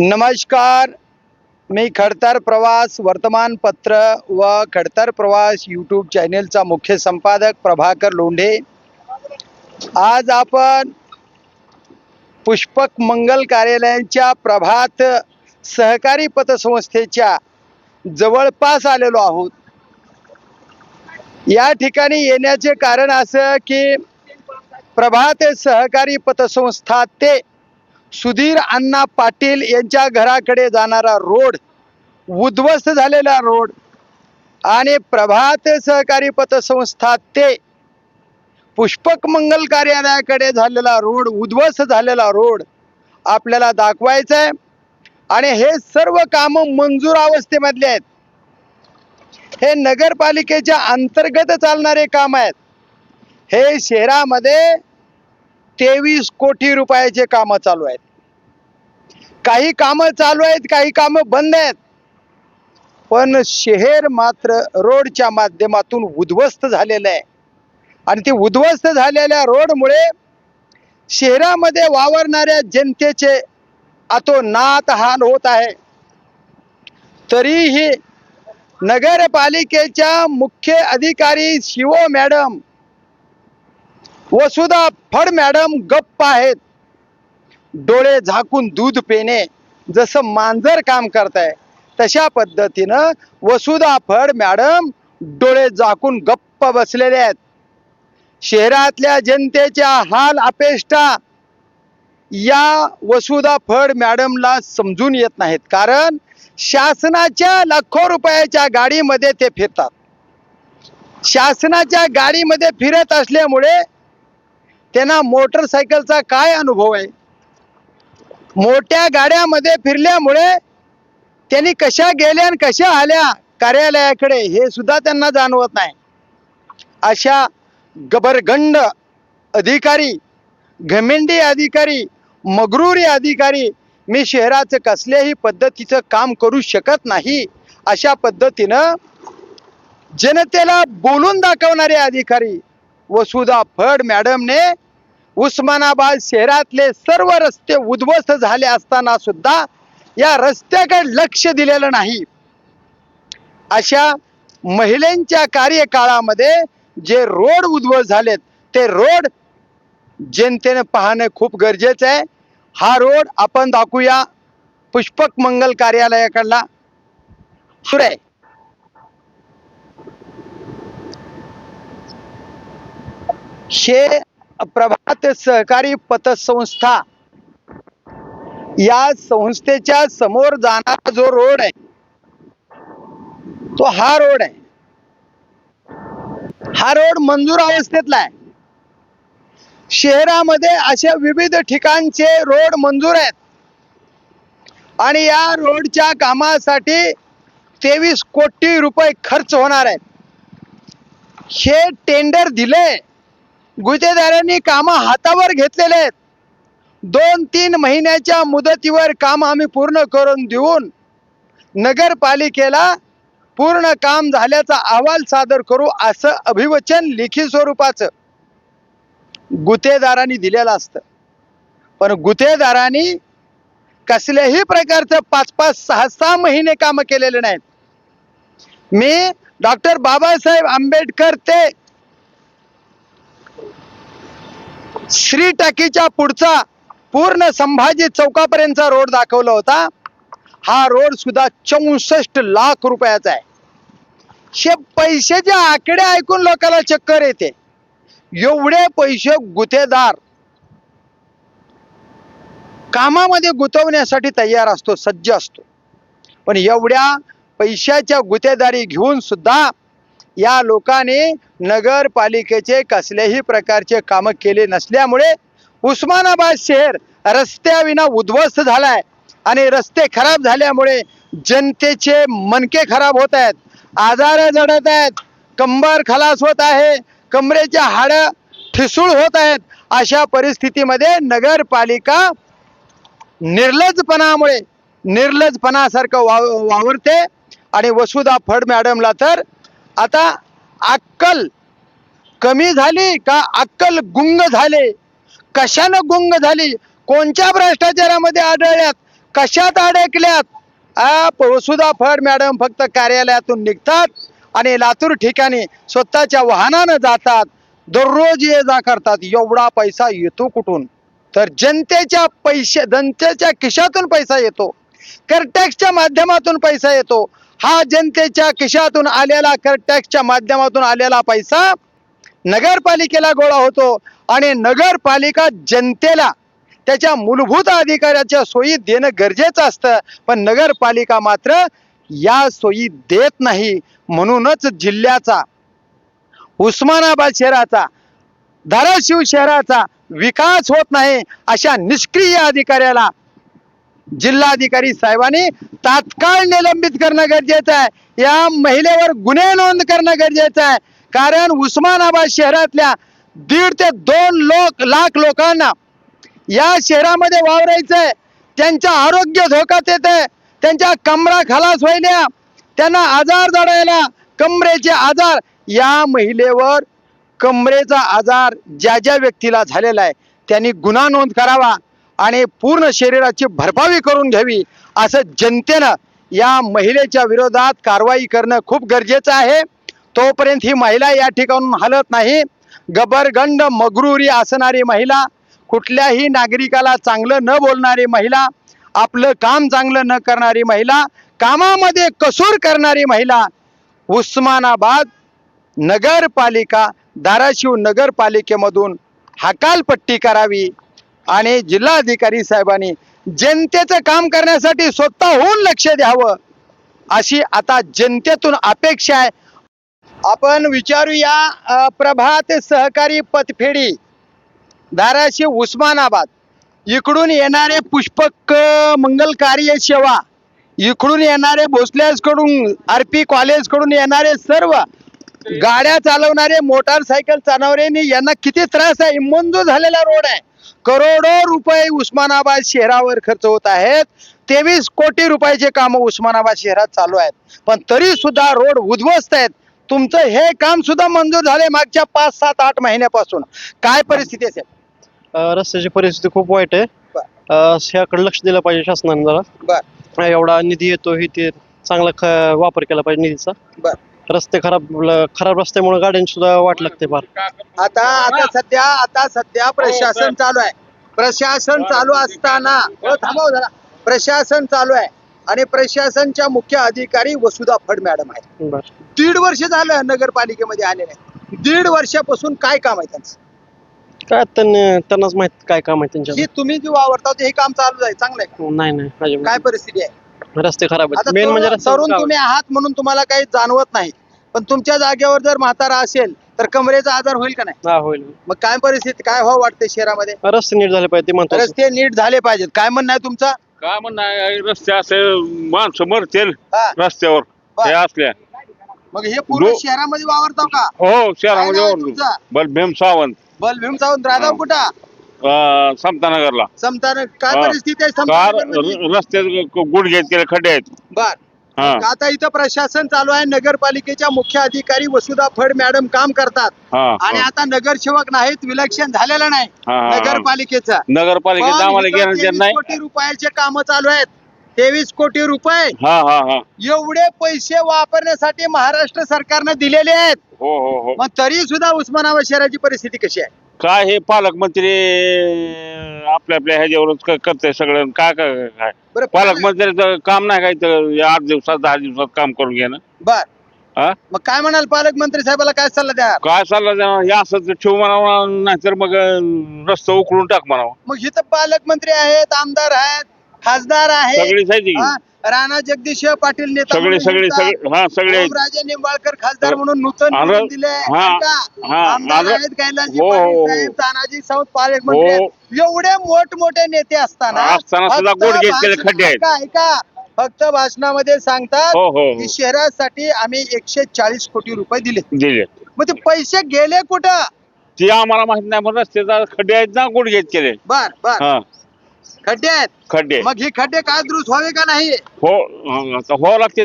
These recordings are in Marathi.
नमस्कार. मी खडतर प्रवास वर्तमानपत्र व खडतर प्रवास यूट्यूब चॅनेलचा मुख्य संपादक प्रभाकर लोंढे. आज आपण पुष्पक मंगल कार्यालयांच्या प्रभात सहकारी पतसंस्थेच्या जवळपास आलेलो आहोत. या ठिकाणी येण्याचे कारण असं की प्रभात सहकारी पतसंस्था ते सुधीर अण्णा पाटील यांच्या घराकडे जाणारा रोड उद्ध्वस्त झालेला रोड आणि प्रभात सहकारी पतसंस्था ते पुष्पक मंगल कार्यालयाकडे झालेला रोड उद्ध्वस्त झालेला रोड आपल्याला दाखवायचं आहे आणि हे सर्व कामं मंजूर अवस्थेमधले आहेत. हे नगरपालिकेच्या अंतर्गत चालणारे काम आहेत. हे शहरामध्ये तेवीस कोटी रुपयाचे कामं चालू आहेत. काही कामं चालू आहेत काही कामं बंद आहेत. पण शहर मात्र रोडच्या माध्यमातून उद्ध्वस्त झालेलं आहे. आणि ते उद्ध्वस्त झालेल्या रोडमुळे शहरामध्ये वावरणाऱ्या जनतेचे अतोनात हाल होत आहे. तरीही नगरपालिकेच्या मुख्य अधिकारी शिवो मॅडम वसुधा फड मॅडम गप्प आहेत. डोळे झाकून दूध पेणे जसं मांजर काम करताय तशा पद्धतीनं वसुधा फड मॅडम डोळे झाकून गप्प बसलेले आहेत. शहरातल्या जनतेच्या हाल अपेष्टा या वसुधा फड मॅडमला समजून येत नाहीत. कारण शासनाच्या लाखो रुपयाच्या गाडीमध्ये ते फिरतात. शासनाच्या गाडीमध्ये फिरत असल्यामुळे त्यांना मोटरसायकलचा काय अनुभव आहे? मोठ्या गाड्यामध्ये फिरल्यामुळे त्यांनी कशा गेल्या आणि कशा आल्या कार्यालयाकडे हे सुद्धा त्यांना जाणवत नाही. अशा गबरगंड अधिकारी घमेंडी अधिकारी मगरूरी अधिकारी मी शहराचं कसल्याही पद्धतीचं काम करू शकत नाही अशा पद्धतीनं जनतेला बोलून दाखवणारे अधिकारी वसुधा फड मॅडमने उस्मानाबाद शहरातले सर्व रस्ते उद्ध्वस्त झाले असताना सुद्धा या रस्त्याकडे लक्ष दिलेलं नाही. अशा महिलांच्या कार्यकाळामध्ये जे रोड उद्ध्वस्त झालेत ते रोड जनतेने पाहणं खूप गरजेचं आहे. हा रोड आपण दाखवूया. पुष्पक मंगल कार्यालयाकडला. सुरे. शे हे प्रभात सहकारी पतसंस्था या संस्थेच्या समोर जाणारा जो रोड आहे तो हा रोड आहे. हा रोड मंजूर अवस्थेतला आहे. शहरामध्ये अशा विविध ठिकाणचे रोड मंजूर आहेत. आणि या रोडच्या कामासाठी तेवीस कोटी रुपये खर्च होणार आहेत. हे टेंडर दिले गुत्तेदारांनी कामं हातावर घेतलेले आहेत. दोन तीन महिन्याच्या मुदतीवर काम आम्ही पूर्ण करून देऊन नगरपालिकेला पूर्ण काम झाल्याचा अहवाल सादर करू असं अभिवचन लेखी स्वरूपाचं गुत्तेदारांनी दिलेलं असतं. पण गुत्तेदारांनी कसल्याही प्रकारचं पाच पाच सहा सहा महिने कामं केलेले नाहीत. मी डॉक्टर बाबासाहेब आंबेडकर ते श्री टाकीच्या पुढचा पूर्ण संभाजी चौकापर्यंतचा रोड दाखवला होता. हा रोड सुद्धा चौसष्ट लाख रुपयाचा आहे. शे पैशाचे आकडे ऐकून लोकांना चक्कर येते. एवढे पैसे गुतेदार कामामध्ये गुंतवण्यासाठी तयार असतो सज्ज असतो. पण एवढ्या पैशाच्या गुतेदारी घेऊन सुद्धा या लोकांनी नगरपालिकेचे कसल्याही प्रकारचे कामं केले नसल्यामुळे उस्मानाबाद शहर रस्त्याविना उद्ध्वस्त झालाय. आणि रस्ते खराब झाल्यामुळे जनतेचे मनके खराब होत आहेत. आजार जडत आहेत. कंबर खलास होत आहे. कमरेच्या हाड ठिसूळ होत आहेत. अशा परिस्थितीमध्ये नगरपालिका निर्लजपणामुळे निर्लजपणासारखं वाव वावरते. आणि वसुधा फड मॅडमला तर आता अक्कल कमी झाली का अक्कल गुंग झाले? कशानं गुंग झाली? कोणत्या भ्रष्टाचारामध्ये आढळल्यात? कशात अडकल्यात? वसुधा फड मॅडम फक्त कार्यालयातून निघतात आणि लातूर ठिकाणी स्वतःच्या वाहनानं जातात. दररोज ये जा करतात. एवढा पैसा येतो कुठून? तर जनतेच्या पैसे जनतेच्या खिशातून पैसा येतो. कर टॅक्सच्या माध्यमातून पैसा येतो. हा जनतेच्या खिशातून आलेला कर टॅक्सच्या माध्यमातून आलेला पैसा नगरपालिकेला गोळा होतो आणि नगरपालिका जनतेला त्याच्या मूलभूत अधिकाराच्या सोयी देणं गरजेचं असतं. पण नगरपालिका मात्र या सोयी देत नाही. म्हणूनच जिल्ह्याचा उस्मानाबाद शहराचा धाराशिव शहराचा विकास होत नाही अशा निष्क्रिय अधिकाऱ्याला जिल्हाधिकारी साहेबांनी तात्काळ निलंबित करणं गरजेचं आहे. या महिलेवर गुन्हे नोंद करणं गरजेचं आहे. कारण उस्मानाबाद शहरातल्या दीड ते दोन लोक लाख लोकांना या शहरामध्ये वावरायचंय. त्यांचं आरोग्य धोक्यात येतंय. त्यांच्या कमरा खलास व्हायला त्यांना आजार जडायला कमरेचे आजार. या महिलेवर कमरेचा आजार ज्या ज्या व्यक्तीला झालेला आहे त्यांनी गुन्हा नोंद करावा. आणि पूर्ण शरीराची भरपावी करून घ्यावी असं जनतेनं या महिलेच्या विरोधात कारवाई करणं खूप गरजेचं आहे. तोपर्यंत ही महिला या ठिकाणून हलत नाही. गबरगंड मगरुरी असणारी महिला कुठल्याही नागरिकाला चांगलं न बोलणारी महिला आपलं काम चांगलं न करणारी महिला कामामध्ये कसूर करणारी महिला उस्मानाबाद नगरपालिका धाराशिव नगरपालिकेमधून हकालपट्टी करावी. आणि जिल्हाधिकारी साहेबांनी जनतेचं काम करण्यासाठी स्वतःहून लक्ष द्यावं अशी आता जनतेतून अपेक्षा आहे. आपण विचारूया प्रभात सहकारी पतफेडी धाराशिव उस्मानाबाद. इकडून येणारे पुष्पक मंगल कार्य सेवा इकडून येणारे भोसल्याकडून आर पी कॉलेजकडून येणारे सर्व गाड्या चालवणारे मोटारसायकल चालवणारे यांना किती त्रास आहे? मंजूर झालेला रोड आहे. करोडो रुपये उस्मानाबाद शहरावर खर्च होत आहेत. तेवीस कोटी रुपयाचे काम उस्मानाबाद शहरात चालू आहेत. पण तरी सुद्धा रोड उद्ध्वस्त आहेत. तुमचं हे काम सुद्धा मंजूर झाले मागच्या पाच सात आठ महिन्यापासून. काय परिस्थिती असेल? रस्त्याची परिस्थिती खूप वाईट आहे. बर. अ, ह्याकडे लक्ष दिलं पाहिजे शासनाने जरा. एवढा निधी येतो ही ते चांगला ख- वापर केला पाहिजे निधीचा. बर. रस्ते खराब खराब रस्त्यामुळे गाड्यांची सुद्धा वाट लागते फार. आता आता सध्या आता सध्या प्रशासन चालू आहे. प्रशासन चालू असताना हो थांबव जरा. प्रशासन चालू आहे. आणि प्रशासनच्या मुख्य अधिकारी वसुधा फड मॅडम आहेत. बर. दीड वर्ष झालं नगरपालिकेमध्ये आलेले आहेत. दीड वर्षापासून काय काम आहे त्यांचं? काय त्यांनी त्यांनाच माहीत काय काम आहे त्यांच्या ही तुम्ही जे वावरता ते हे काम चालू आहे चांगलं आहे. नाही नाही अजिबात. काय परिस्थिती आहे? रस्ते खराब आता आहेत मेन म्हणजे तरुण. तुम्ही आहात म्हणून तुम्हाला काही जाणवत नाही. पण तुमच्या जागेवर जर म्हातारा असेल तर कमरेचा आजार होईल का नाही? हा होईल. मग काय परिस्थिती काय व्हावं वाटते शहरामध्ये? रस्ते नीट झाले पाहिजे ते म्हणतो रस्ते नीट झाले पाहिजेत. काय म्हणणं आहे तुमचं? का म्हणणार रस्ते असे माणसं मरतील हा. रस्त्यावर. बर. हे असल्या. मग हे पूर्ण शहरामध्ये वावरताव का? हो काय नाव शहरामध्ये आहे ओरडू. तुमचं? बलभीम सावंत. बलभीम सावंत राधाव कुठं? अं, समतानगरला. समतान काय हा. परिस्थिती आहे कार समतानगरमध्ये? र- रस्त्यात गुडघ्यात केले खड्डे आहेत. बर. हा आता इथं प्रशासन चालू आहे नगरपालिकेच्या मुख्य अधिकारी वसुधा फड मॅडम काम करतात. आणि. आता नगरसेवक नाहीत विलक्षण झालेलं नाही. नगरपालिकेचं. नगरपालिकेत पण आम्हाला इथं घेणं देणं 23 नाही. कोटी रुपयाचे काम चालू आहेत. तेवीस कोटी रुपये एवढे पैसे वापरण्यासाठी महाराष्ट्र सरकारनं दिलेले आहेत. हो हो हो. मग तरी सुद्धा उस्मानाबाद शहराची परिस्थिती कशी आहे? काय हे पालकमंत्री आपल्या आपल्या ह्याच्यावरच क- करते सगळं. काय काय काय? बरं पालकमंत्र्याचं काम नाही काय तर आठ दिवसात दहा दिवसात काम करून घेणं बर. हा? मग काय म्हणाल पालकमंत्री साहेबाला? काय सल्ला द्या काय चाललं त्यानं? हे असं ठेव म्हणावं नाहीतर मग अं, रस्ता उकळून टाक म्हणावं. मग इथं पालकमंत्री आहेत आमदार आहेत. खासदार आहेत सगळी सायची हा, राणा जगदीश पाटील नेता सगळे म्हणून सगळे. सगळे हा सगळे आहेत. ओमराजे निंबाळकर खासदार म्हणून नूतन निवडून दिले हा, ऐका, हा, आमदार आणि- आहेत कैलासजी हो, हो, हो. तानाजी पालकमंत्री हो. आहेत. एवढे मोठमोठे नेते असताना असताना सुद्धा फक्त गुडघे केले भाषण- खड्डे आहेत. ऐका ऐका फक्त भाषणामध्ये सांगतात हो हो की. शहरासाठी आम्ही एकशे चाळीस कोटी रुपये दिले दिले मग ते पैसे गेले कुठं ते आम्हाला माहीत नाही रस्त्याचा खड्डे आहेत ना गुडघेत केले बर बर हा खड्डे आहेत. खड्डे. मग हे खड्डे काय दुरुस्त व्हावे का नाही? हो व्हावं लागते.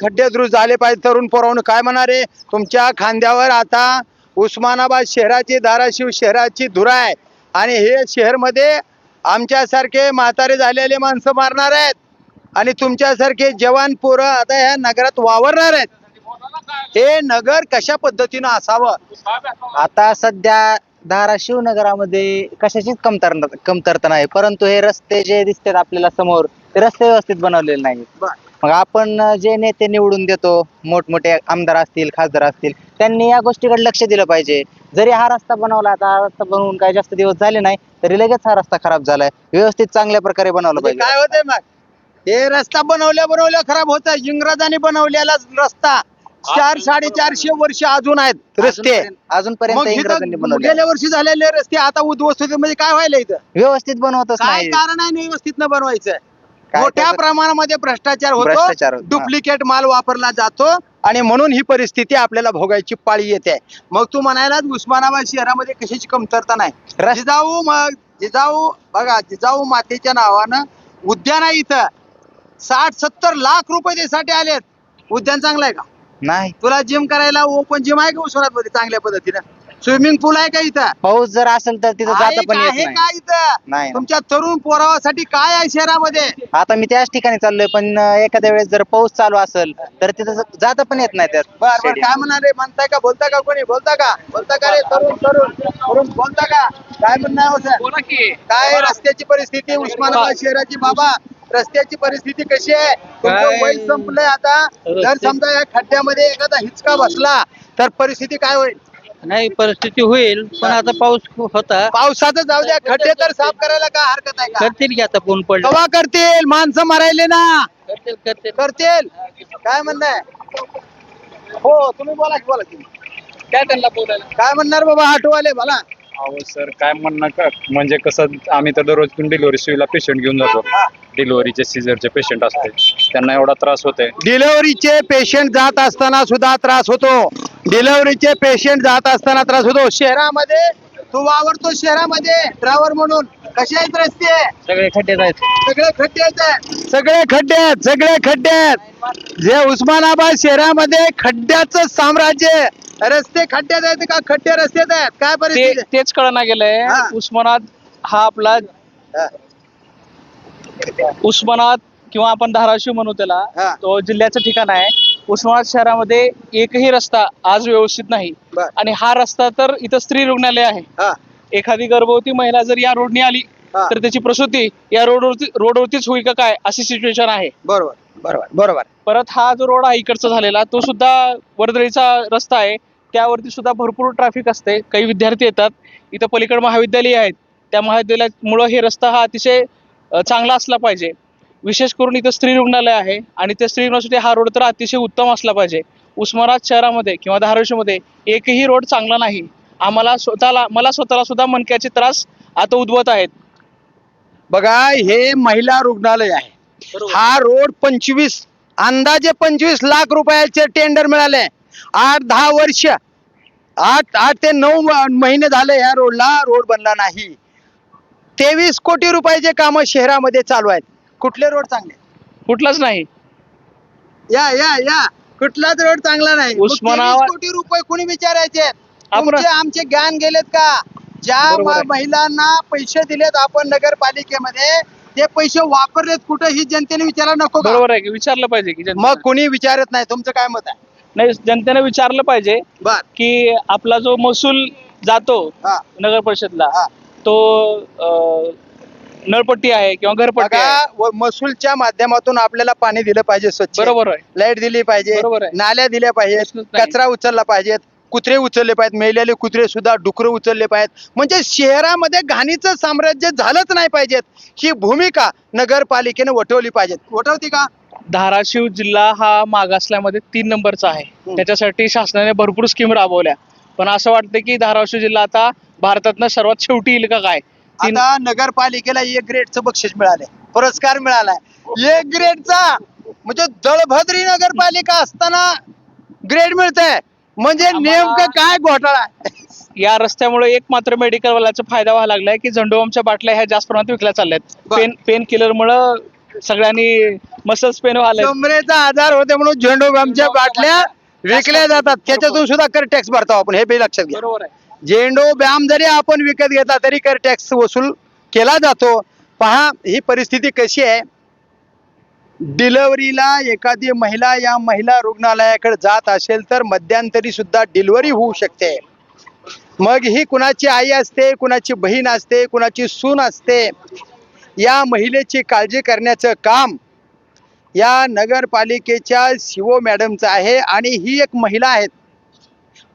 खड्डे दुरुस्त झाले पाहिजे तरुण पोरावून काय म्हणारे? तुमच्या खांद्यावर आता उस्मानाबाद शहराची धाराशिव शहराची धुरा आहे. आणि हे शहरमध्ये आमच्यासारखे म्हातारे झालेले माणसं मारणार आहेत. आणि तुमच्यासारखे जवान पोरं आता ह्या नगरात वावरणार आहेत. हे नगर कशा पद्धतीनं असावं? आता सध्या धाराशिव नगरामध्ये कशाचीच कमतरता कमतरता नाही. परंतु हे रस्ते जे दिसतात आपल्याला समोर ते रस्ते व्यवस्थित बनवलेले नाहीत. मग आपण जे नेते निवडून देतो मोठमोठे आमदार असतील खासदार असतील त्यांनी या गोष्टीकडे लक्ष दिलं पाहिजे. जरी हा रस्ता बनवला आता हा रस्ता बनवून काही जास्त दिवस झाले नाही तरी लगेच हा रस्ता खराब झालाय. व्यवस्थित चांगल्या प्रकारे बनवला म्हणजे पाहिजे. काय होतंय मग? हे रस्ता बनवल्या बनवल्या खराब होत इंग्रजांनी बनवलेला रस्ता. चार साडेचारशे वर्ष अजून आहेत रस्ते. मग इथं बनवले. गेल्या वर्षी झालेले रस्ते आता उद्ध्वस्त होते म्हणजे काय व्हायला इथं? व्यवस्थित बनवतच काय नाही. कारण आहे नाही व्यवस्थित न बनवायचं? काय मोठ्या त्याचं- प्रमाणामध्ये भ्रष्टाचार भ्रष्टाचार होतो होतो. डुप्लिकेट माल वापरला जातो आणि म्हणून ही परिस्थिती आपल्याला भोगायची पाळी येते. मग तू म्हणायला उस्मानाबाद शहरामध्ये कशाची कमतरता नाही? रस- जिजाऊ मग जिजाऊ बघा जिजाऊ मातेच्या नावानं उद्यान आहे इथं. साठ सत्तर लाख रुपये त्यासाठी आलेत. उद्यान चांगलं आहे का? नाही. तुला जिम करायला ओपन जिम आहे का उस्मानाबादमध्ये चांगल्या पद्धतीनं? स्विमिंग पूल आहे का इथं? पाऊस जर असेल तर तिथं आहे जाता पण का- येत आहे नाही. का इथं? नाही तुमच्या तरुण पोरावासाठी काय आहे शहरामध्ये? आता मी त्याच ठिकाणी चाललोय पण अं, एखाद्या वेळेस जर पाऊस चालू असेल तर तिथं ज- जाता पण येत नाही त्यात. बर बर. काय म्हणाले? म्हणताय का बोलता का कोणी? बोलता का? बोलता का रे? तरुण तरुण तरुण बोलता का? काय म्हणणं आहे हो सर? काय रस्त्याची परिस्थिती? उस्मानाबाद शहराची बाबा. रस्त्याची परिस्थिती कशी आहे? तुमचं वय संपलंय आता. जर समजा या खड्ड्यामध्ये एखादा हिचका बसला तर परिस्थिती काय होईल? नाही परिस्थिती होईल पण आता पाऊस होता. पावसाचं जाऊ द्या खड्डे तर साफ करायला काय हरकत आहे का? करतील की आता कोण पडलं? कवा करतील? माणसं मरायले ना. करतील करतील. करतील. काय म्हणणं आहे? हो तुम्ही बोला की बोला की. काय त्यांना बोलायला. काय म्हणणार बाबा ऑटोवाले बोला. अहो सर काय म्हणणं का? म्हणजे कसं आम्ही तर दररोज डिलिव्हरी सुईला पेशंट घेऊन जातो. डिलिव्हरीचे सीझरचे पेशंट असते. त्यांना एवढा त्रास होतोय. डिलिव्हरीचे पेशंट जात असताना सुद्धा त्रास होतो. डिलिव्हरीचे पेशंट जात असताना त्रास होतो. शहरामध्ये तू वावरतो शहरामध्ये ड्रायव्हर म्हणून. कसे आहेत रस्ते सगळे खड्डे आहेत. सगळे खड्डे आहेत. सगळे खड्डे आहेत सगळे खड्डे आहेत. जे उस्मानाबाद शहरामध्ये खड्ड्याचं साम्राज्य आहे. रस्ते खड्ड्यात आहेत का? खड्डे रस्त्यात आहेत? काय ते परिस्थिती तेच कळना गेलंय. हा. उस्मानात हा आपला हा. उस्मानात किंवा आपण धाराशिव म्हणू त्याला हा. तो जिल्ह्याचं ठिकाण आहे. उस्मानाबाद शहरामध्ये एकही रस्ता आज व्यवस्थित नाही. बर. आणि हा रस्ता तर इथं स्त्री रुग्णालय आहे. हा. एखादी गर्भवती महिला जर या रोडने आली हा. तर त्याची प्रसूती या रोडवरती रोडवरतीच होईल का काय अशी सिच्युएशन आहे. बरोबर बरोबर बरोबर. परत हा जो रोड आहे इकडचा झालेला तो सुद्धा वर्दळीचा रस्ता आहे. त्यावरती सुद्धा भरपूर ट्रॅफिक असते. काही विद्यार्थी येतात. इथं पलीकड महाविद्यालय आहेत. त्या महाविद्यालयामुळं हे रस्ता हा अतिशय चांगला असला पाहिजे. विशेष करून इथं स्त्री रुग्णालय आहे आणि त्या स्त्री रुग्णासाठी हा रोड तर अतिशय उत्तम असला पाहिजे. उस्मानाबाद शहरामध्ये किंवा धाराशिवमध्ये एकही रोड चांगला नाही. आम्हाला स्वतःला मला स्वतःला सुद्धा मणक्याचे त्रास आता उद्भवत आहेत. बघा हे महिला रुग्णालय आहे. हा रोड पंचवीस अंदाजे पंचवीस लाख रुपयाचे टेंडर मिळाले. आठ दहा वर्ष आठ आठ ते नऊ महिने झाले या रोडला रोड बनला नाही. तेवीस कोटी रुपयाचे काम शहरामध्ये चालू आहेत कुठले रोड चांगले? कुठलाच नाही. या या या. कुठलाच रोड चांगला नाही. उस्मानाबाद- 23 कोटी रुपये कोणी विचारायचे? आमचे ज्ञान गेलेत का? ज्या महिलांना पैसे दिलेत आपण नगरपालिकेमध्ये ते पैसे वापरलेत कुठं ही जनतेने विचारायला नको बरोबर आहे की विचारलं पाहिजे की. मग कुणी विचारत नाही? तुमचं काय मत आहे? नाही जनतेने विचारलं पाहिजे बर. की आपला जो महसूल जातो हा. नगर परिषदला हा. तो अं, नळपट्टी आहे किंवा घरपट्टी बघा आहे. व महसूलच्या माध्यमातून आपल्याला पाणी दिलं पाहिजे स्वच्छ. बरोबर आहे. लाइट दिली पाहिजे बरोबर आहे. नाल्या दिल्या पाहिजेत प्रश्नच नाही. कचरा उचलला पाहिजेत कुत्रे उचलले पाहिजेत मेलेले कुत्रे सुद्धा डुकरं उचलले पाहिजेत. म्हणजे शहरामध्ये घाणीचं साम्राज्य झालंच नाही पाहिजेत. ही भूमिका नगरपालिकेने वठवली पाहिजेत. वठवती का? धाराशिव जिल्हा हा मागासल्यामध्ये तीन नंबरचा आहे. त्याच्यासाठी शासनाने भरपूर स्कीम राबवल्या. पण असं वाटतं की धाराशिव जिल्हा आता भारतातनं सर्वात शेवटी येईल का काय? तीन आता नगरपालिकेला एक ग्रेडचं बक्षीस मिळालंय. पुरस्कार मिळालाय. एक ग्रेडचा म्हणजे दळभद्री नगरपालिका असताना ग्रेड मिळतंय. म्हणजे आम्हाला- नेमकं काय घोटाळा आहे? या रस्त्यामुळे एक मात्र मेडिकल वाल्याचा फायदा व्हायला लागलाय की झंडोबामच्या बाटल्या ह्या जास्त प्रमाणात विकल्या चालल्यात. बर. पेन पेन किलर मुळे सगळ्यांनी मसल्स पेन व्हायला कमरेचा आजार होते म्हणून झेंडोबामच्या बाटल्या विकल्या जातात. त्याच्यातून सुद्धा कर टॅक्स भरतो आपण हे बी लक्षात घ्या. बरोबर आहे. झेंडो बॅम जरी आपण विकत घेतला तरी कर टॅक्स वसूल केला जातो. पहा ही परिस्थिती कशी आहे? डिलिव्हरीला एखादी महिला या महिला रुग्णालयाकडे जात असेल तर मध्यंतरी सुद्धा डिलिव्हरी होऊ शकते. मग ही कुणाची आई असते कुणाची बहीण असते कुणाची सून असते. या महिलेची काळजी करण्याचं काम या नगरपालिकेच्या शिवो मॅडमचं आहे आणि ही एक महिला आहेत.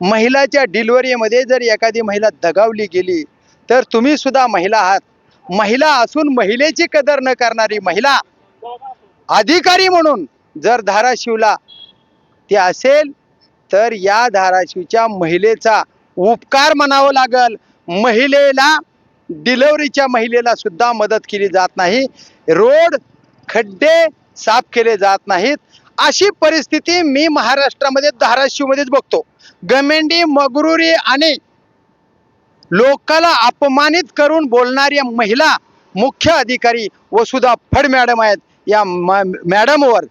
महिलाच्या डिलिव्हरीमध्ये जर एखादी महिला दगावली गेली तर तुम्ही सुद्धा महिला आहात. महिला असून महिलेची कदर न करणारी महिला अधिकारी म्हणून जर धाराशिवला ते असेल तर या धाराशिवच्या महिलेचा उपकार म्हणावं लागल. महिलेला डिलिव्हरीच्या महिलेला सुद्धा मदत केली जात नाही. रोड खड्डे साफ केले जात नाहीत. अशी परिस्थिती मी महाराष्ट्रामध्ये धाराशिवमध्येच बघतो. गमेंडी मगरुरी आणि लोकाला अपमानित करून बोलणाऱ्या महिला मुख्य अधिकारी वसुधा फड मॅडम आहेत. या मॅडमवर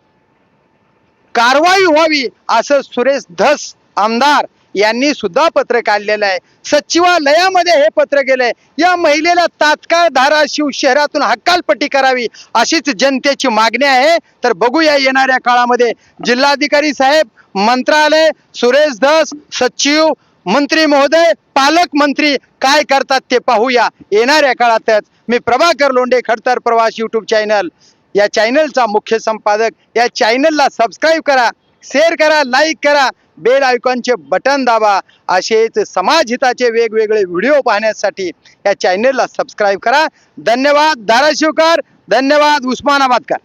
कारवाई व्हावी असं सुरेश धस आमदार यांनी सुद्धा पत्र काढलेलं आहे. सचिवालयामध्ये हे पत्र गेलंय. या महिलेला तात्काळ धाराशिव शहरातून हक्कालपट्टी करावी अशीच जनतेची मागणी आहे. तर बघूया येणाऱ्या काळामध्ये. जिल्हाधिकारी साहेब मंत्रालय सुरेश धस सचिव मंत्री महोदय पालकमंत्री काय करतात ते पाहूया. येणाऱ्या काळातच. मी प्रभाकर लोंडे खडतर प्रवास युट्यूब चॅनल या चॅनलचा मुख्य संपादक. या चॅनलला सबस्क्राईब करा. शेअर करा लाईक करा बेल आयकॉनचे बटन दाबा. असेच समाजहिताचे वेगवेगळे व्हिडिओ पाहण्यासाठी या चॅनेलला सबस्क्राईब करा. धन्यवाद धाराशिवकर. धन्यवाद उस्मानाबादकर.